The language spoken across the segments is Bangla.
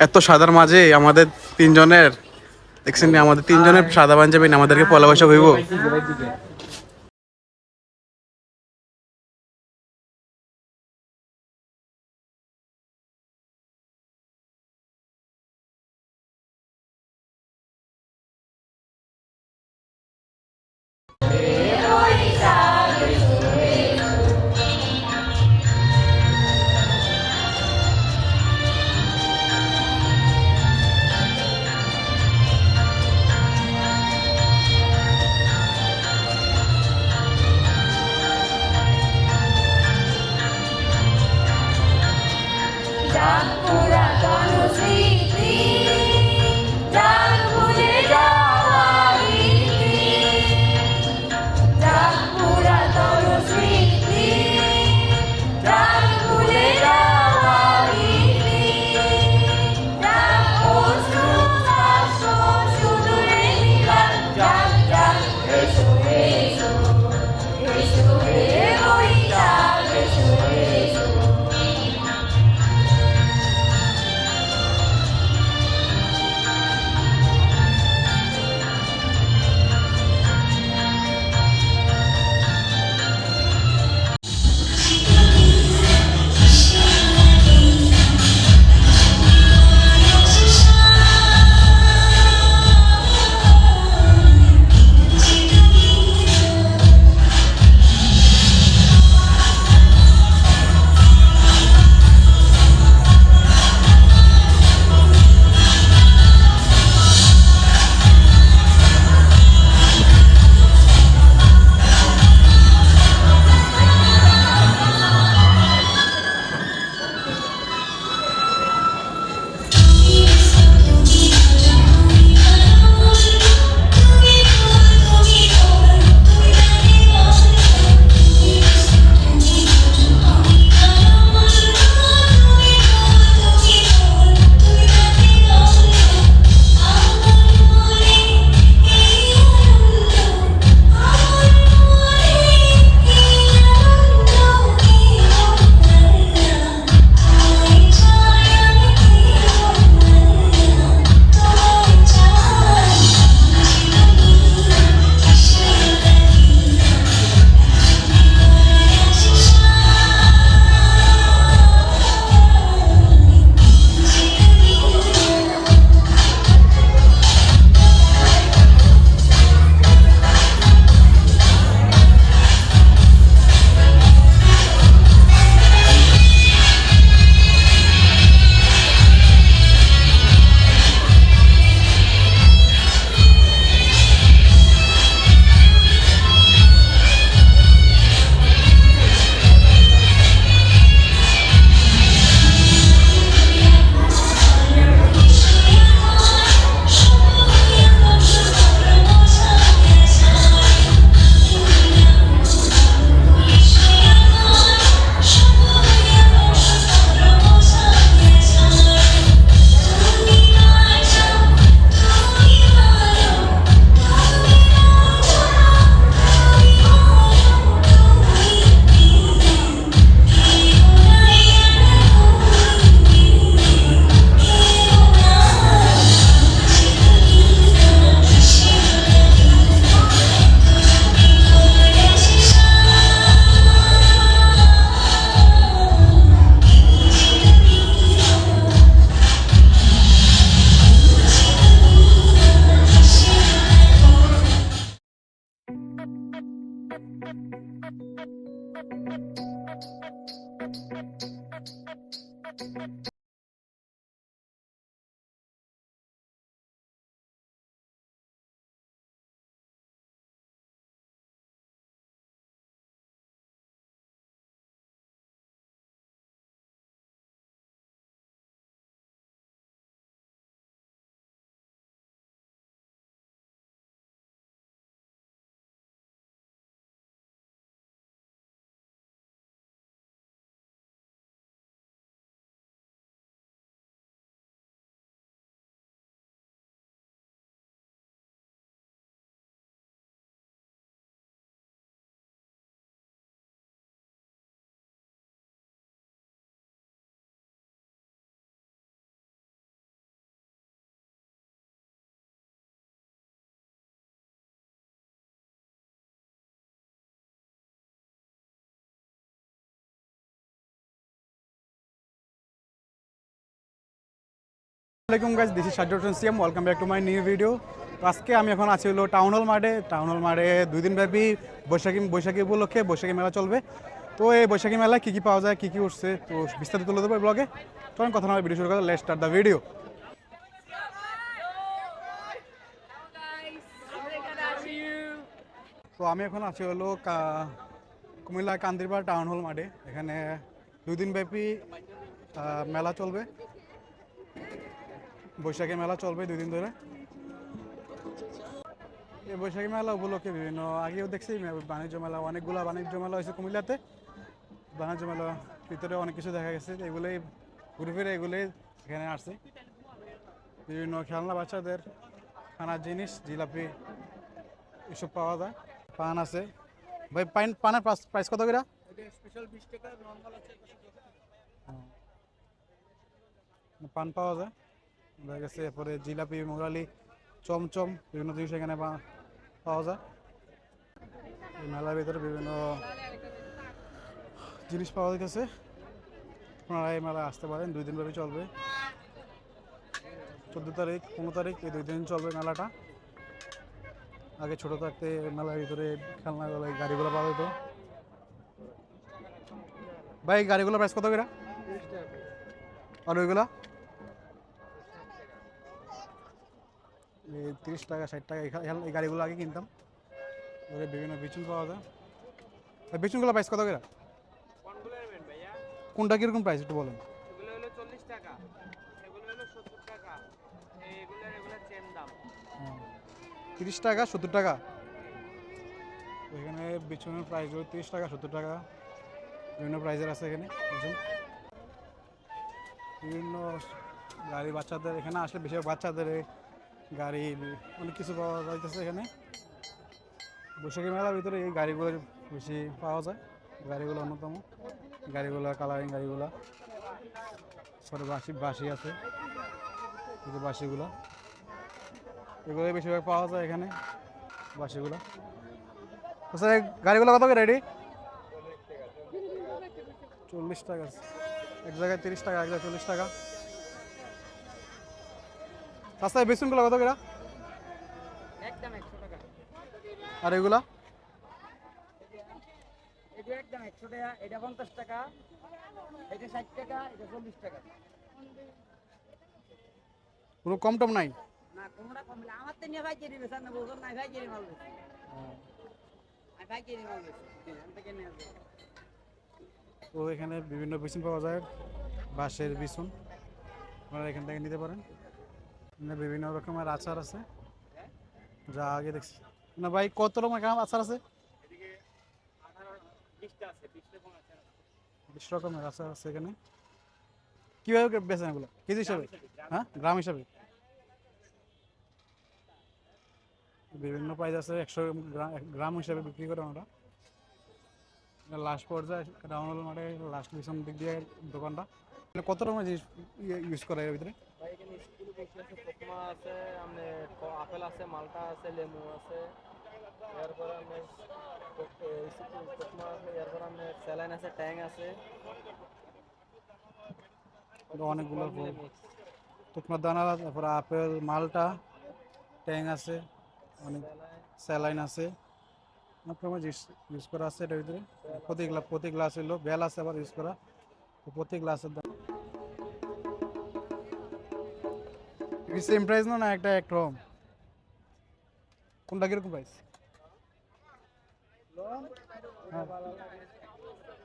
এত সাদার মাঝে আমাদের তিনজনের দেখছেন আমাদের তিনজনের সাদা পাঞ্জাবি না আমাদেরকে পয়লা বৈশাখ হইব। আসসালামাইকুম guys this is Hossain CM welcome back to my new video আজকে আমি এখন আছি হলো টাউন হল মাঠে টাউন হল মাঠে দুই দিন ব্যাপী বৈশাখী বৈশাখী উপলক্ষে বৈশাখী মেলা চলবে। তো এই বৈশাখী মেলায় কী কী পাওয়া যায়, কী কী উঠছে, তো বিস্তারিত তুলে দেবো ব্লগে তো আমি কথা নয় ভিডিও শুরু করে লেট স্টার্ট দ্য ভিডিও তো আমি এখন আছি হলো কুমিল্লা কান্দিরপাড় টাউন হল মাঠে এখানে দুই দিন ব্যাপী মেলা চলবে। বৈশাখী মেলা চলবে দুই দিন ধরে। এই বৈশাখী মেলা উপলক্ষে বিভিন্ন, আগেও দেখছি বাণিজ্য মেলা, অনেকগুলা বাণিজ্য মেলা হয়েছে কুমিল্লাতে। বাণিজ্য মেলা ভিতরে অনেক কিছু দেখা গেছে, এগুলোই ঘুরে ফিরে এগুলোই এখানে আসছে। বিভিন্ন খেলনা বাচ্চাদের, খানার জিনিস, জিলাপি, এসব পাওয়া যায়, পান আছে। ভাই পান পানের প্রাইস কত করে? পান পাওয়া যায়। দেখা গেছে, এরপরে জিলাপি, মোরালি, চমচম, বিভিন্ন জিনিস এখানে পাওয়া যায়। এই মেলার ভিতরে বিভিন্ন জিনিস পাওয়া যাইতেছে। আপনারা এই মেলা আসতে পারেন, দুই দিন ধরে চলবে। চোদ্দ তারিখ, পনেরো তারিখ, এই দুই দিন চলবে মেলাটা। আগে ছোট থাকতে মেলার ভিতরে খেলনা এই গাড়িগুলো পাওয়া যেত। ভাই গাড়িগুলো প্রাইস কত করে আর ওইগুলা? তিরিশ টাকা ষাট টাকা এই গাড়িগুলো আগে কিনতাম। ওদের বিভিন্ন বিচুন পাওয়া যায়। বিচুনগুলো প্রাইস কত করে? কোনটা কীরকম প্রাইস একটু বলেন। টাকা টাকা দাম। তিরিশ টাকা সত্তর টাকা? এখানে বিচুনের প্রাইস হলো তিরিশ টাকা সত্তর টাকা। বিভিন্ন প্রাইজের আছে এখানে বিভিন্ন গাড়ি বাচ্চাদের এখানে আসলে বেশিরভাগ বাচ্চাদের গাড়ি, অনেক কিছু পাওয়া যাইতেছে এখানে। বৈশাখী মেলার ভিতরে এই গাড়িগুলো বেশি পাওয়া যায়। গাড়িগুলো অন্যতম। গাড়িগুলো কালারিং গাড়িগুলো। পরে বাসি বাসি আছে। যে বাসিগুলো এগুলো বেশিরভাগ পাওয়া যায় এখানে বাসিগুলো স্যার গাড়িগুলো কত রেডি? চল্লিশ টাকা। এক জায়গায় তিরিশ টাকা, এক জায়গায় চল্লিশ টাকা। রাস্তায় বেসনগুলো কত করে? একদম একশো টাকা। আর এগুলা? একদম একশো টাকা এটা পঞ্চাশ টাকা এটা ষাট টাকা এটা চল্লিশ টাকা। কোনো কম টম নাই? না কোনটা আমার তো নিয়ে ভাই না না ভাই মাল ভাই মাল তো এখানে বিভিন্ন বিছুন পাওয়া যায় বাঁশের বিছুন আপনারা এখান থেকে নিতে পারেন। বিভিন্ন রকমের আচার আছে। যা আগে দেখছি। না ভাই, কত রকমের আচার আছে? বিশ রকমের আচার আছে এখানে। কীভাবে বেচেন এগুলো? কেজি হিসাবে? হ্যাঁ? গ্রাম হিসাবে? বিভিন্ন প্রাইস আছে, একশো গ্রাম হিসাবে বিক্রি করে আমরা। লাস্ট পর্যায়ে ডাউনলোড মানে লাস্ট পিছন দিক দিয়ে দোকানটা। কত রকমের জিনিস ইউজ করা এর ভিতরে? ভাই এখানে স্কুল বেশি আছে কোকমা আছে আপনি আপেল আছে মালটা আছে লেবু আছে এরপরে আপনার কোকমা আছে এরপর আপনার স্যালাইন আছে ট্যাং আছে এটা অনেকগুলো শুকনোর দানা তারপরে আপেল মালটা ট্যাং আছে অনেক স্যালাইন আছে অনেক রকমের জিনিস ইউজ করা আছে এটার ভিতরে প্রতি গ্লাস প্রতি গ্লাস হলো বেল আছে আবার ইউজ করা তো প্রতি গ্লাসের দাম সেম প্রাইস না না, একটা এক রকম? কোনটা কীরকম প্রাইস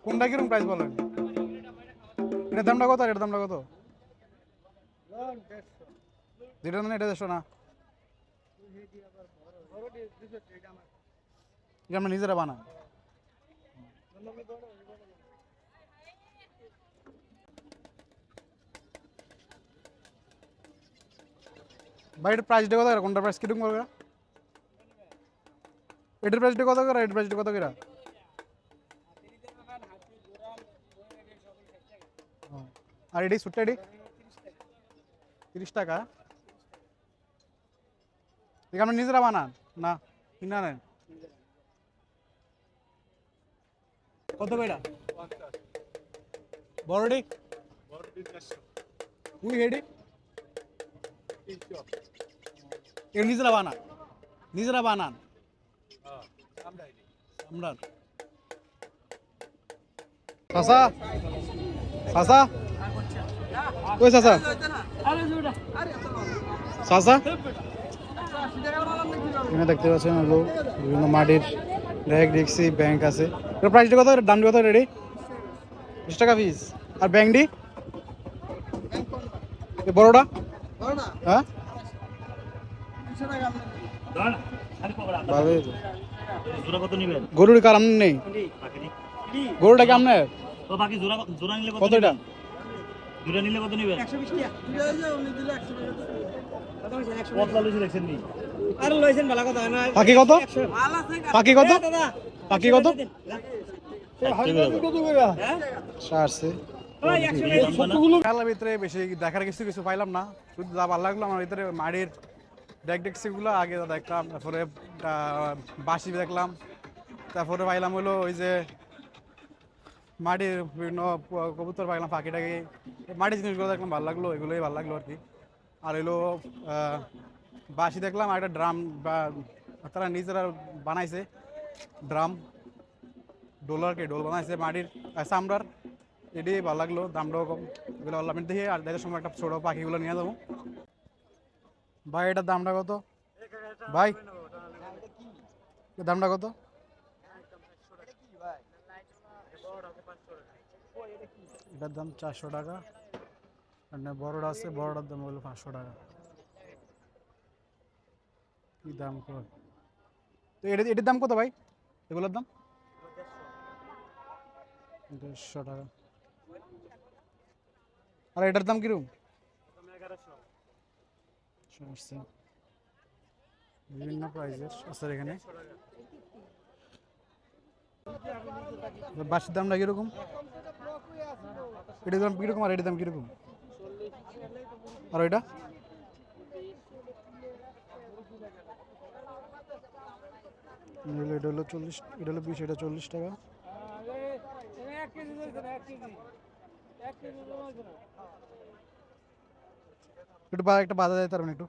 কোনটা কীরকম প্রাইস বলেন? এটার দামটা কত আর এটার দামটা কত? যেটা মানে এটা দেড়শো না। আমরা নিজেরা বানাই। ভাই প্রাইসটা কত করে? কোনটা প্রাইস কীরকম করবে এটার প্রাইসটা কত করে? এটার প্রাইসটা কত করে। আর এটি সুটটা এটি তিরিশ টাকা। এটা আপনি নিজেরা বানান। না কিনা নেন কত কইরা বড়ডি উই হেডি এর নিজেরা বানান। নিজেরা বানান। আমরা দেখতে পাচ্ছেন বিভিন্ন মাটির র্যাক ডেক্সি ব্যাংক আছে। এর প্রাইসটা কত? দাম কত রেডি? বিশ টাকা পিস আর ব্যাংকডি এ বড়টা? হ্যাঁ? গরুর কার আমনে নেই? গরুটা কি আমনে তো কত এটা জোড়া নিলে কত নিবেন? 120 টাকা। জোড়া উনি দিলে কত কথা না? বাকি কত? মেলার ভিতরে বেশি দেখার কিছু কিছু পাইলাম না। শুধু যা ভালো লাগল আমার ভিতরে মাড়ির ডেক ডেকসিগুলো আগে দেখলাম তারপরে বাসি দেখলাম তারপরে পাইলাম হলো ওই যে মাটির বিভিন্ন কবুতর পাইলাম পাখি টাকি। মাটির জিনিসগুলো দেখলাম ভালো লাগল এগুলোই ভালো লাগল আর কি। আর হলো বাসি দেখলাম আর একটা ড্রাম বা তারা নিজেরা বানাইছে ড্রাম ডোলারকে ডোল বানাইছে মাটির চামড়ার। এটাই ভালো লাগল, দামটাও কম। এগুলো ভালো আমি দেখি, আর দেখার সময় একটা ছোটো পাখিগুলো নিয়ে যাব। ভাই, এটার দামটা কত? ভাই দামটা কত? এটার দাম চারশো টাকা। আর না বড়টা আছে, বড়টার দাম হলো পাঁচশো টাকা। কি দাম তো এটা এটার দাম কত ভাই? এগুলোর দাম? দেড়শো টাকা। আর এটার দাম কীরকম? সমস্যা। বিভিন্ন প্রাইজের আছে এখানে। বাসির দামটা কীরকম? এটার দাম কীরকম আর এটার দাম কীরকম? আর ওইটা? এটা হলো চল্লিশ, এটা হলো বিশ, এটা চল্লিশ টাকা। একটু একটা বাধা দেয় তার মানে একটু।